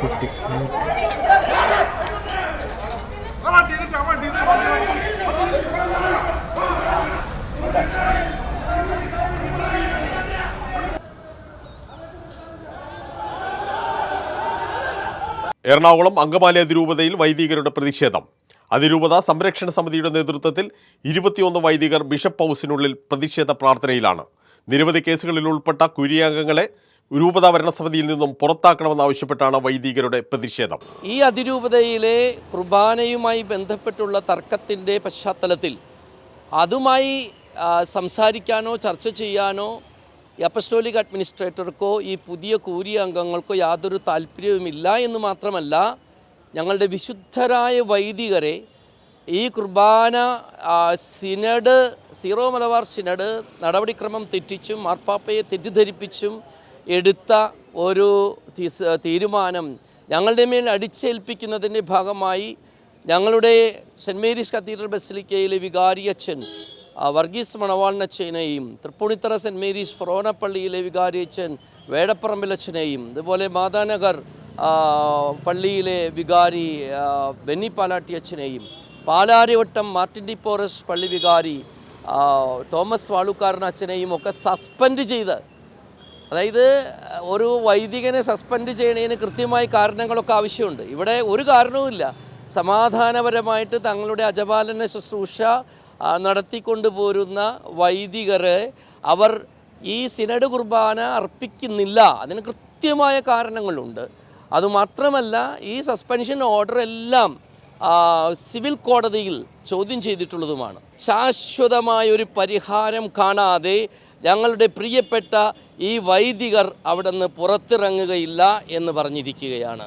കിട്ടി. എറണാകുളം അങ്കമാലി അതിരൂപതയിൽ വൈദികരുടെ പ്രതിഷേധം. അതിരൂപത സംരക്ഷണ സമിതിയുടെ നേതൃത്വത്തിൽ ഇരുപത്തിയൊന്ന് വൈദികർ ബിഷപ്പ് ഹൗസിനുള്ളിൽ പ്രതിഷേധ പ്രാർത്ഥനയിലാണ്. നിരവധി കേസുകളിൽ ഉൾപ്പെട്ട കുരിയാംഗങ്ങളെ രൂപതാ ഭരണസമിതിയിൽ നിന്നും പുറത്താക്കണമെന്നാവശ്യപ്പെട്ടാണ് വൈദികരുടെ പ്രതിഷേധം. ഈ അതിരൂപതയിലെ കുർബാനയുമായി ബന്ധപ്പെട്ടുള്ള തർക്കത്തിന്റെ പശ്ചാത്തലത്തിൽ അതുമായി സംസാരിക്കാനോ ചർച്ച ചെയ്യാനോ അപ്പസ്റ്റോലിക് അഡ്മിനിസ്ട്രേറ്റർക്കോ ഈ പുതിയ കൂരിയ അംഗങ്ങൾക്കോ യാതൊരു താല്പര്യവുമില്ല എന്ന് മാത്രമല്ല ഞങ്ങളുടെ വിശുദ്ധരായ വൈദികരെ ഈ കുർബാന സിനഡ് സീറോ മലബാർ സിനഡ് നടപടിക്രമം തെറ്റിച്ചും മാർപ്പാപ്പയെ തെറ്റിദ്ധരിപ്പിച്ചും എടുത്ത ഒരു തീരുമാനം ഞങ്ങളുടെ മേൽ അടിച്ചേൽപ്പിക്കുന്നതിന്റെ ഭാഗമായി ഞങ്ങളുടെ സെന്റ് മേരീസ് കത്തീഡ്രൽ ബസിലിക്കയിലെ വികാരി അച്ഛൻ വർഗീസ് മണവാളിനച്ഛനെയും തൃപ്പൂണിത്തറ സെന്റ് മേരീസ് ഫൊറോനപ്പള്ളിയിലെ വികാരിയച്ഛൻ വേടപ്പറമ്പിലച്ഛനെയും അതുപോലെ മാതാനഗർ പള്ളിയിലെ വികാരി ബെന്നി പാലാട്ടി അച്ഛനെയും പാലാരിവട്ടം മാർട്ടിൻ ഡി പോറസ് പള്ളി വികാരി തോമസ് വാളുക്കാരൻ അച്ഛനെയും ഒക്കെ സസ്പെൻഡ് ചെയ്ത് അതായത് ഒരു വൈദികനെ സസ്പെൻഡ് ചെയ്യണതിന് കൃത്യമായി കാരണങ്ങളൊക്കെ ആവശ്യമുണ്ട്. ഇവിടെ ഒരു കാരണവുമില്ല സമാധാനപരമായിട്ട് തങ്ങളുടെ അജപാലന ശുശ്രൂഷ നടത്തിക്കൊണ്ടു പോരുന്ന വൈദികരെ അവർ ഈ സിനഡ് കുർബാന അർപ്പിക്കുന്നില്ല. അതിന് കൃത്യമായ കാരണങ്ങളുണ്ട്. അതുമാത്രമല്ല ഈ സസ്പെൻഷൻ ഓർഡർ എല്ലാം സിവിൽ കോടതിയിൽ ചോദ്യം ചെയ്തിട്ടുള്ളതുമാണ്. ശാശ്വതമായ ഒരു പരിഹാരം കാണാതെ ഞങ്ങളുടെ പ്രിയപ്പെട്ട ഈ വൈദികർ അവിടെ നിന്ന് പുറത്തിറങ്ങുകയില്ല എന്ന് പറഞ്ഞിരിക്കുകയാണ്.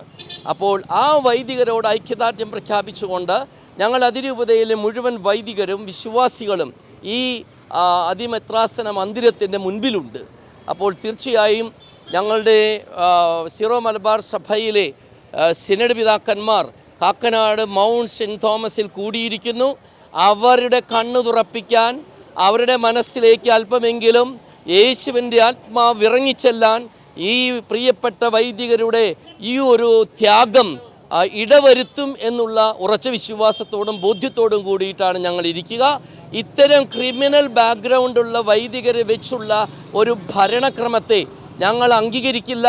അപ്പോൾ ആ വൈദികരോട് ഐക്യദാർഢ്യം പ്രഖ്യാപിച്ചുകൊണ്ട് ഞങ്ങൾ അതിരൂപതയിലെ മുഴുവൻ വൈദികരും വിശ്വാസികളും ഈ അതിമെത്രാസന മന്ദിരത്തിന്റെ മുൻപിലുണ്ട്. അപ്പോൾ തീർച്ചയായും ഞങ്ങളുടെ സിറോ മലബാർ സഭയിലെ സിനഡ് പിതാക്കന്മാർ കാക്കനാട് മൗണ്ട് സെന്റ് തോമസിൽ കൂടിയിരിക്കുന്നു. അവരുടെ കണ്ണു തുറപ്പിക്കാൻ അവരുടെ മനസ്സിലേക്ക് അല്പമെങ്കിലും യേശുവിന്റെ ആത്മാവ് ഇറങ്ങിച്ചെല്ലാൻ ഈ പ്രിയപ്പെട്ട വൈദികരുടെ ഈ ഒരു ത്യാഗം ഇടവരുത്തും എന്നുള്ള ഉറച്ച വിശ്വാസത്തോടും ബോധ്യത്തോടും കൂടിയിട്ടാണ് ഞങ്ങൾ ഇരിക്കുക. ഇത്തരം ക്രിമിനൽ ബാക്ക്ഗ്രൗണ്ടുള്ള വൈദികരെ വെച്ചുള്ള ഒരു ഭരണക്രമത്തെ ഞങ്ങൾ അംഗീകരിക്കില്ല.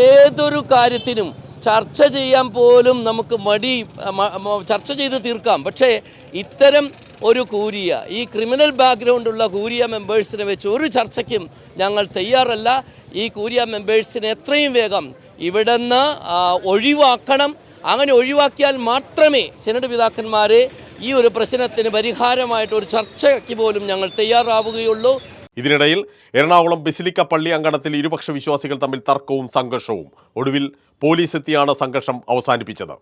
ഏതൊരു കാര്യത്തിനും ചർച്ച ചെയ്യാൻ പോലും നമുക്ക് മടി ചർച്ച ചെയ്ത് തീർക്കാം. പക്ഷേ ഇത്തരം ഒരു കൂരിയ. ഈ ക്രിമിനൽ ബാക്ക്ഗ്രൗണ്ടുള്ള കൂരിയ മെമ്പേഴ്സിനെ വെച്ച് ഒരു ചർച്ചയ്ക്കും ഞങ്ങൾ തയ്യാറല്ല. ഈ കൂരിയ മെമ്പേഴ്സിനെ എത്രയും വേഗം ഇവിടുന്ന് നിന്ന് ഒഴിവാക്കണം. അങ്ങനെ ഒഴിവാക്കിയാൽ മാത്രമേ സെനറ്റ് പിതാക്കന്മാരെ ഈ ഒരു പ്രശ്നത്തിന് പരിഹാരമായിട്ട് ഒരു ചർച്ചയ്ക്ക് പോലും ഞങ്ങൾ തയ്യാറാവുകയുള്ളൂ. ഇതിനിടയിൽ എറണാകുളം ബസിലിക്ക പള്ളി അങ്കണത്തിൽ ഇരുപക്ഷ വിശ്വാസികൾ തമ്മിൽ തർക്കവും സംഘർഷവും. ഒടുവിൽ പോലീസ് എത്തിയാണ് സംഘർഷം അവസാനിപ്പിച്ചത്.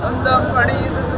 സ്വന്തം പണിയുന്നത്